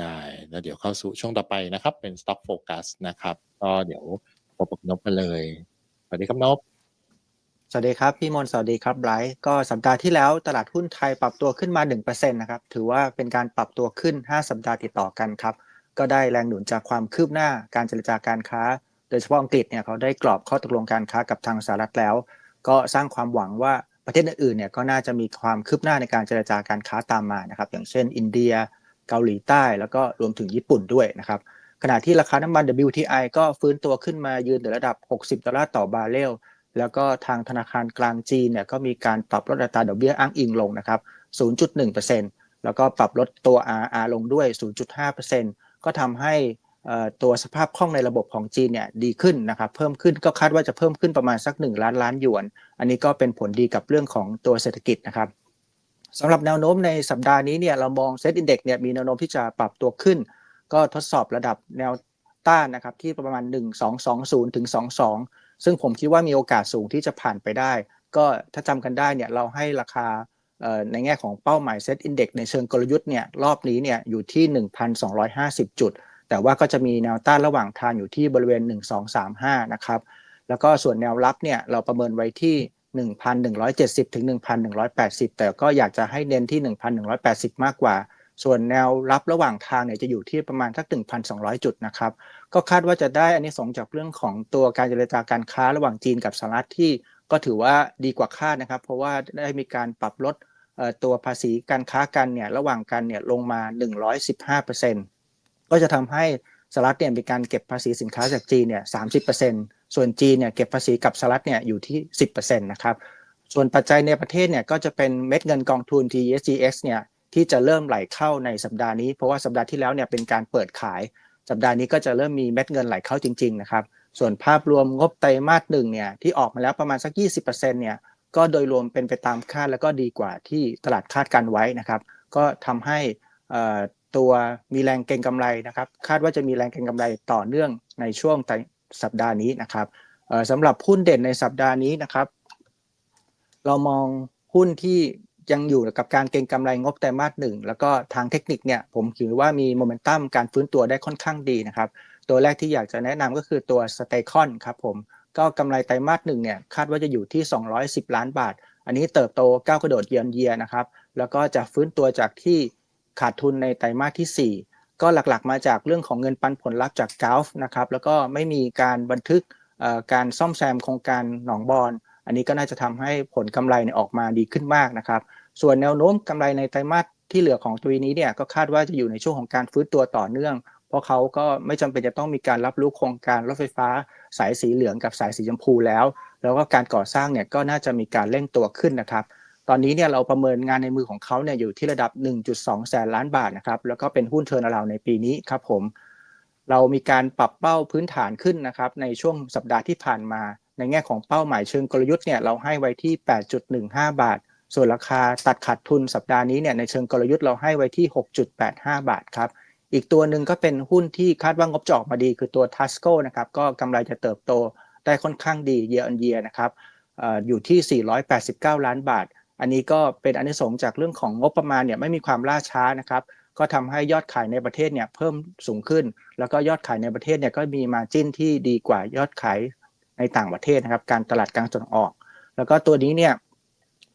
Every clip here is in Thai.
ได้แล้วเดี๋ยวเข้าสู่ช่วงต่อไปนะครับ เป็น Stock Focus นะครับ ก็เดี๋ยวพบกับนพกันเลยสวัสดีครับนพสวัสดีครับ พี่มนสวัสดีครับไบรท์ก็สัปดาห์ที่แล้วตลาดหุ้นไทยปรับตัวขึ้นมา 1%นะครับ ถือว่าเป็นการปรับตัวขึ้น 5 สัปดาห์ติดต่อกันครับ ก็ได้แรงหนุนจากความคืบหน้าการเจรจาการค้า โดยเฉพาะอังกฤษเนี่ยเขาได้กรอบข้อตกลงการค้ากับทางสหรัฐแล้ว ก็สร้างความหวังว่าประเทศอื่นๆเนี่ยก็น่าจะมีความคืบหน้าในการเจรจาการค้าตามมานะครับอย่างเช่น อินเดีย เกาหลีใต้ แล้วก็รวมถึงญี่ปุ่นด้วยนะครับขณะที่ราคาน้ำมัน WTI ก็ฟื้นตัวขึ้นมายืนเหนือระดับ 60 ดอลลาร์ต่อบาร์เรล แล้วก็ทางธนาคารกลางจีนเนี่ยก็มีการปรับลดอัตราดอกเบี้ยอ้างอิงลงนะครับ 0.1%แล้วก็ปรับลดตัว RR ลงด้วย 0.5%ก็ทำให้ตัวสภาพคล่องในระบบของจีนเนี่ยดีขึ้นนะครับ เพิ่มขึ้นก็คาดว่าจะเพิ่มขึ้นประมาณสัก 1 ล้านล้านหยวน อันนี้ก็เป็นผลดีกับเรื่องของตัวเศรษฐกิจนะครับ สำหรับแนวโน้มในสัปดาห์นี้เนี่ยเรามองเซ็ตอินเด็กซ์เนี่ยมีแนวโน้มที่จะปรับตัวขึ้น ก็ทดสอบระดับแนวต้านนะครับที่ประมาณ 1220ถึง22 ซึ่งผมคิดว่ามีโอกาสสูงที่จะผ่านไปได้ ก็ถ้าจำกันได้เนี่ยเราให้ราคาในแง่ของเป้าหมายเซ็ตอินเด็กซ์ในเชิงกลยุทธ์เนี่ยรอบนี้เนี่ยอยู่ที่ 1,250 จุด แต่ว่าก็จะมีแนวต้านระหว่างทางอยู่ที่บริเวณ 1235 นะครับแล้วก็ส่วนแนวรับเนี่ยเราประเมินไว้ที่ 1,170 ถึง 1,180 แต่ก็อยากจะให้เน้นที่ 1,180 มากกว่า ส่วนแนวรับระหว่างทางเนี่ยจะอยู่ที่ประมาณสัก 1,200 จุดนะครับ ก็คาดว่าจะได้อันนี้สงจากเรื่องของตัวการเจรจาการค้าระหว่างจีนกับสหรัฐที่ก็ถือว่าดีกว่าคาดนะครับ เพราะว่าได้มีการปรับลดตัวภาษีการค้ากันเนี่ยระหว่างกันเนี่ยลงมา 115%ก็จะทำให้สหรัฐเนี่ยมีการเก็บภาษีสินค้าจากจีนเนี่ย30% ส่วนจีนเนี่ยเก็บภาษีกับสหรัฐเนี่ยอยู่ที่ 10%นะครับส่วนปัจจัยในประเทศเนี่ยก็จะเป็นเม็ดเงินกองทุน TSGX เนี่ยที่จะเริ่มไหลเข้าในสัปดาห์นี้ เพราะว่าสัปดาห์ที่แล้วเนี่ยเป็นการเปิดขาย สัปดาห์นี้ก็จะเริ่มมีเม็ดเงินไหลเข้าจริงๆนะครับส่วนภาพรวมงบไตรมาสหนึ่งเนี่ยที่ออกมาแล้วประมาณสัก 20%เนี่ยก็โดยรวมเป็นไปตามคาดแล้วก็ดีกว่าที่ตลาดคาดการไว้นะครับ ก็ทำให้ตัวมีแรงเก็งกำไรนะครับ คาดว่าจะมีแรงเก็งกำไรต่อเนื่องในช่วง สัปดาห์นี้นะครับสำหรับหุ้นเด่นในสัปดาห์นี้นะครับ เรามองหุ้นที่ยังอยู่กับการเก็งกำไรงบไตรมาสหนึ่งแล้วก็ทางเทคนิคเนี่ยผมคิดว่ามีโมเมนตัมการฟื้นตัวได้ค่อนข้างดีนะครับ ตัวแรกที่อยากจะแนะนำก็คือตัวสเตคอนครับผมก็กำไรไตรมาสหนึ่งเนี่ยคาดว่าจะอยู่ที่ 210 ล้านบาท อันนี้เติบโตก้าวกระโดดเยียนเยียนะครับ แล้วก็จะฟื้นตัวจากที่ขาดทุนในไตรมาสที่4 ก็หลักๆมาจากเรื่องของเงินปันผลลัพธ์จากกาฟนะครับแล้วก็ไม่มีการบันทึกการซ่อมแซมโครงการหนองบอนอันนี้ก็น่าจะทำให้ผลกำไรออกมาดีขึ้นมากนะครับ ส่วนแนวโน้มกำไรในไตรมาสที่เหลือของตัวนี้เนี่ยก็คาดว่าจะอยู่ในช่วงของการฟื้นตัวต่อเนื่อง เพราะเขาก็ไม่จำเป็นจะต้องมีการรับรู้โครงการรถไฟฟ้า สายสีเหลืองกับสายสีชมพูแล้ว แล้วก็การก่อสร้างเนี่ยก็น่าจะมีการเร่งตัวขึ้นนะครับ ตอนนี้เนี่ยเราประเมินงานในมือของเขาเนี่ยอยู่ที่ระดับ 1.2 แสนล้านบาทนะครับ แล้วก็เป็นหุ้นเทอร์นาราในปีนี้ครับผม เรามีการปรับเป้าพื้นฐานขึ้นนะครับ ในช่วงสัปดาห์ที่ผ่านมา ในแง่ของเป้าหมายเชิงกลยุทธ์เนี่ยเราให้ไว้ที่ 8.15 บาท ส่วนราคาตัดขาดทุนสัปดาห์นี้เนี่ยในเชิงกลยุทธ์เราให้ไว้ที่ 6.85 บาทครับ อีกตัวหนึ่งก็เป็นหุ้นที่คาดว่างบจะออกมาดี คือตัวทัสโกนะครับ ก็กำไรจะเติบโตได้ค่อนข้างดีเย a อนเยียนะครับอยู่ที่ 489 ล้านบาท อันนี้ก็เป็นอันนี้สงจากเรื่องของงบประมาณเนี่ยไม่มีความล่าช้านะครับ ก็ทำให้ยอดขายในประเทศเนี่ยเพิ่มสูงขึ้น แล้วก็ยอดขายในประเทศเนี่ยก็มีมาจิ้นที่ดีกว่ายอดขายในต่างประเทศนะครับ การตลาดกลางส่งออก แล้วก็ตัวนี้เนี่ย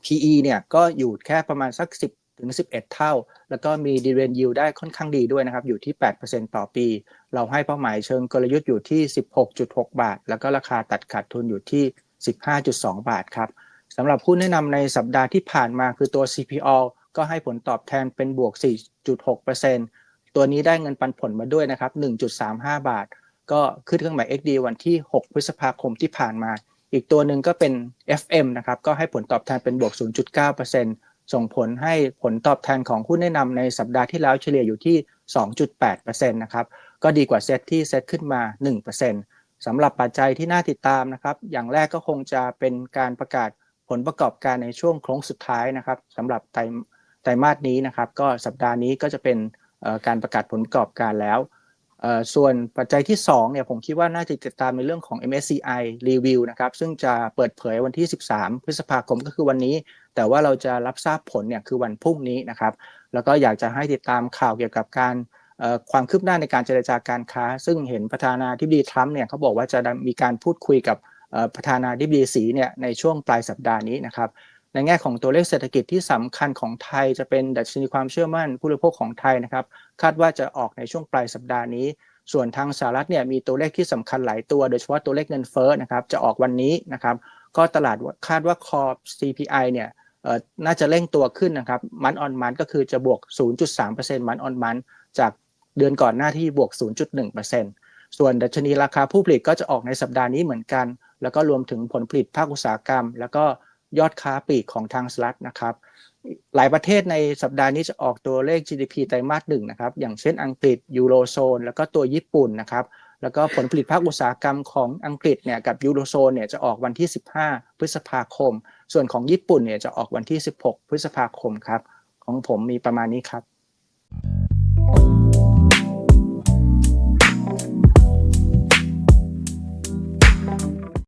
PE เนี่ยก็อยู่แค่ประมาณสัก 10ถึง11 เท่า แล้วก็มี dividend yield ได้ค่อนข้างดีด้วยนะครับ อยู่ที่ 8%ต่อปี เราให้เป้าหมายเชิงกลยุทธ์อยู่ที่ 16.6 บาท แล้วก็ราคาตัดขาดทุนอยู่ที่ 15.2 บาทครับ สำหรับหุ้แนะนำในสัปดาห์ที่ผ่านมาคือตัว CPO ก็ให้ผลตอบแทนเป็นบวก 4.6%ตัวนี้ได้เงินปันผลมาด้วยนะครับ 1.35 บาท ก็ขึ้นเครื่องหมาย XD วันที่ 6 พฤษภาคมที่ผ่านมา อีกตัวหนึ่งก็เป็น FM นะครับ ก็ให้ผลตอบแทนเป็นบวก 0.9%ส่งผลให้ผลตอบแทนของหุ้นแนะนำในสัปดาห์ที่แล้วเฉลี่ยอยู่ที่ 2.8%นะครับ ก็ดีกว่าเซตที่เซตขึ้นมา 1%สำหรับปัจจัยที่น่าติดตามนะครับ อย่างแรกก็คงจะเป็นการประกาศ ผลประกอบการในช่วงโค้งสุดท้ายนะครับสำหรับไตรไตรมาสนี้นะครับ ก็สัปดาห์นี้ก็จะเป็นการประกาศผลประกอบการแล้วส่วนปัจจัยที่2เนี่ยผมคิดว่าน่าจะติดตามในเรื่องของ MSCI Review นะครับซึ่งจะเปิดเผยวันที่ 13 พฤษภาคมก็คือวันนี้ แต่ว่าเราจะรับทราบผลเนี่ยคือวันพรุ่งนี้นะครับ แล้วก็อยากจะให้ติดตามข่าวเกี่ยวกับการความคืบหน้าในการเจรจาการค้า ซึ่งเห็นประธานาธิบดีทรัมป์เนี่ยเขาบอกว่าจะมีการพูดคุยกับ ประธานาธิบดีสีเนี่ยในช่วงปลายสัปดาห์นี้นะครับในแง่ของตัวเลขเศรษฐกิจที่สำคัญของไทยจะเป็นดัชนีความเชื่อมั่นผู้บริโภคของไทยนะครับ คาดว่าจะออกในช่วงปลายสัปดาห์นี้ ส่วนทางสหรัฐเนี่ยมีตัวเลขที่สำคัญหลายตัว โดยเฉพาะตัวเลขเงินเฟ้อนะครับจะออกวันนี้นะครับ ก็ตลาดคาดว่าคอ CPI เนี่ยเอ่อน่าจะเร่งตัวขึ้นนะครับมันออนมันก็คือจะบวก 0.3%มันออนมันจากเดือนก่อนหน้าที่บวก 0.1%ส่วนดัชนีราคาผู้ผลิตก็จะออกในสัปดาห์นี้เหมือนกัน แล้วก็รวมถึงผลผลิตภาคอุตสาหกรรม แล้วก็ยอดค้าปลีกของทางสหรัฐนะครับ หลายประเทศในสัปดาห์นี้จะออกตัวเลข GDP ไตรมาสหนึ่งนะครับ อย่างเช่นอังกฤษยูโรโซนแล้วก็ตัวญี่ปุ่นนะครับ แล้วก็ผลผลิตภาคอุตสาหกรรมของอังกฤษเนี่ยกับยูโรโซนเนี่ยจะออกวันที่ 15 พฤษภาคม ส่วนของญี่ปุ่นเนี่ยจะออกวันที่ 16 พฤษภาคมครับ ของผมมีประมาณนี้ครับ